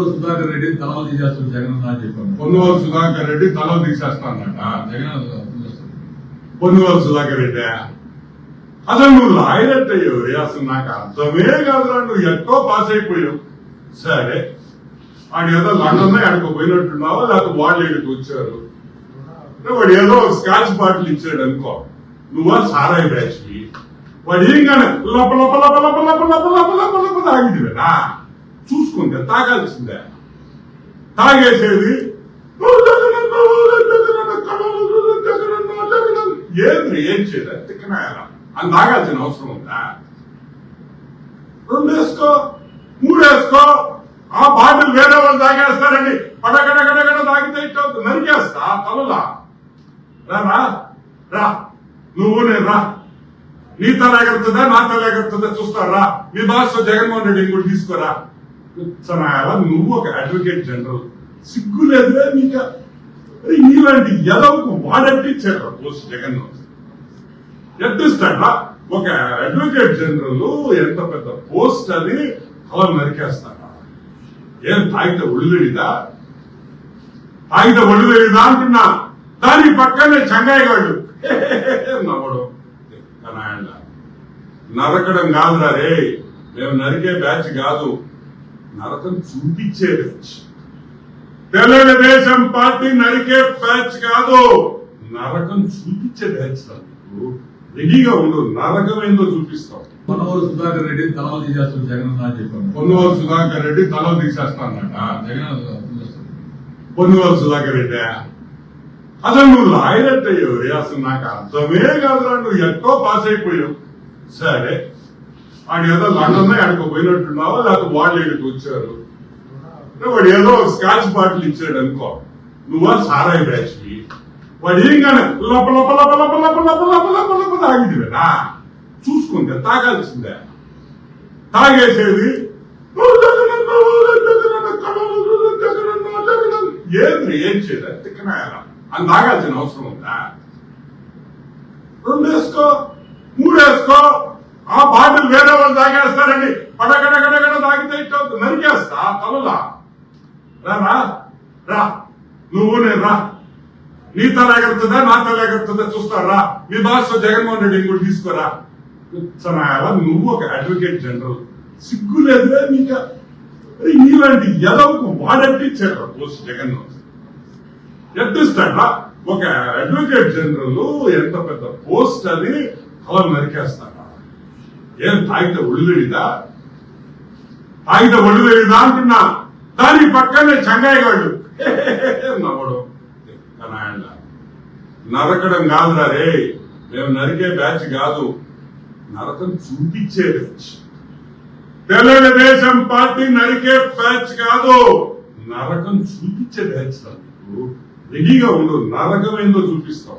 పొన్నవూరు సుధాకర్ రెడ్డి తలవ తీసేస్తాడు జగన్ అని చెప్పాను పొన్నువల్ సుధాకర్ రెడ్డి తల తీసేస్తానట జగన్. పొన్నువల్ సుధాకర్ రెడ్డి అసలు నువ్వు లాయర్ అయ్యావు రే అసలు నాకు అర్థమే కాదురా నువ్వు ఎక్కో పాస్ అయిపోయావు సరే వాడు ఏదో లండన్ ఆడికి పోయినట్టున్నావా లేకపోతే వాళ్ళు ఇక్కడికి వచ్చారు వాడు ఏదో స్కాచ్ బాటిల్ ఇచ్చాడు అనుకో నువ్వా సారాయి బ్యాచ్కి వాడు ఏం కానీ లప లప లప లప లప లప లప లప లప తాగిదివేనా చూసుకుంటే తాగాల్సిందే. తాగేసేది ఏంది ఏం చేయలేదు తిక్కనాయాల. అని తాగాల్సిన అవసరం ఉందా? రెండు వేసుకో మూడు వేసుకో ఆ బాటిల్ వేరే వాళ్ళు తాగేస్తారండి. పడగడగడగడ తాగితే ఇట్లా నరికేస్తా తలలా. రా రా నువ్వు నేను రా. నీ తల ఎగురుతుందా నా తల ఎగురుతుందా చూస్తారా మీ బాస్ జగన్మోహన్ రెడ్డి కూడా తీసుకోరా. సనాయాల నువ్వు ఒక అడ్వకేట్ జనరల్ సిగ్గు లేదురా నీకు? అరే నీలాంటి ఎదవకు వాడట్టించాడు పోస్ట్ జగన్ ఎట్టిస్తాడా ఒక అడ్వకేట్ జనరల్ ఎంత పెద్ద పోస్ట్ అని అలా నరికేస్తాడా? ఏం తాగితే ఒళ్ళుడిదా తాగితే ఒళ్ళుడిదా అంటున్నా. దాని పక్కనే చంగాయి గాడు. నవ్వడం. నరకడం కాదురా రే. మేము నరికే బ్యాచ్ కాదు. నరకం చూపించే బ్యాచ్ తెలుగుదేశం పార్టీ నరికే బ్యాచ్ కాదు. నరకం చూపించే బ్యాచ్. రెడీగా ఉండు నరకం ఏందో చూపిస్తాం. పొన్నవూరు సుధాకర్ రెడ్డి తలవ తీసేస్తాడు జగన్ అన్న అని చెప్పాను పొన్నువల్ సుధాకర్ రెడ్డి తల తీసేస్తానట. జగన్ తీసేస్తాడు. పొన్నువల్ సుధాకర్ రెడ్డి. అసలు నువ్వు లాయర్ రే అసలు నాకు అర్థమే కాదురా నువ్వు ఎక్కో పాస్ అయిపోయావు. సరే. వాడు ఏదో లండన్ ఆడికి పోయినట్టున్నావా లేకపోతే వాళ్ళు ఇక్కడికి వచ్చారు వాడు ఏదో స్కాచ్ బాటిల్ ఇచ్చాడు అనుకో నువ్వా సారాయి బ్యాచ్ వాడు ఏం కానీ లప లప లప లప లప లప లప లప లప తాగిదివేనా చూసుకుంటే తాగాల్సిందే తాగేసేది ఏంది ఏం చేయలేదు తిక్కనాయాల అని తాగాల్సిన అవసరం ఉందా రెండు వేసుకో మూడు వేసుకో ఆ బాటిల్ వేరే వాళ్ళు తాగేస్తారండి. పడగడగడగడ తాగితే నరికేస్తా తలలా? రా రా రా. నువ్వు నేను రా. నీ తల ఎగురుతుందా? నా తల ఎగురుతుందా? చూస్తారా మీ బాస్ జగన్మోహన్ రెడ్డి కూడా తీసుకోరా. చాలా నువ్వు ఒక అడ్వకేట్ జనరల్ సిగ్గు లేదురా నీకు? నీలాంటి ఎదవకు వాడట్టించాడు పోస్ట్ జగన్ ఎత్తిస్తాడా ఒక అడ్వకేట్ జనరల్ ఎంత పెద్ద పోస్ట్ అని అలా నరికేస్తాడు. ఏం తాగితే ఒళ్ళుడిదా తాగితే ఒళ్ళుడిదా అంటున్నా. దాని పక్కనే చంగాయి గాడు నవ్వడం నాయన నరకడం కాదురా రే. మేము నరికే బ్యాచ్ కాదు. నరకం చూపించే బ్యాచ్. తెలుగుదేశం పార్టీ నరికే బ్యాచ్ కాదు. నరకం చూపించే బ్యాచ్ రెడీగా ఉండు. నరకం ఏందో చూపిస్తాం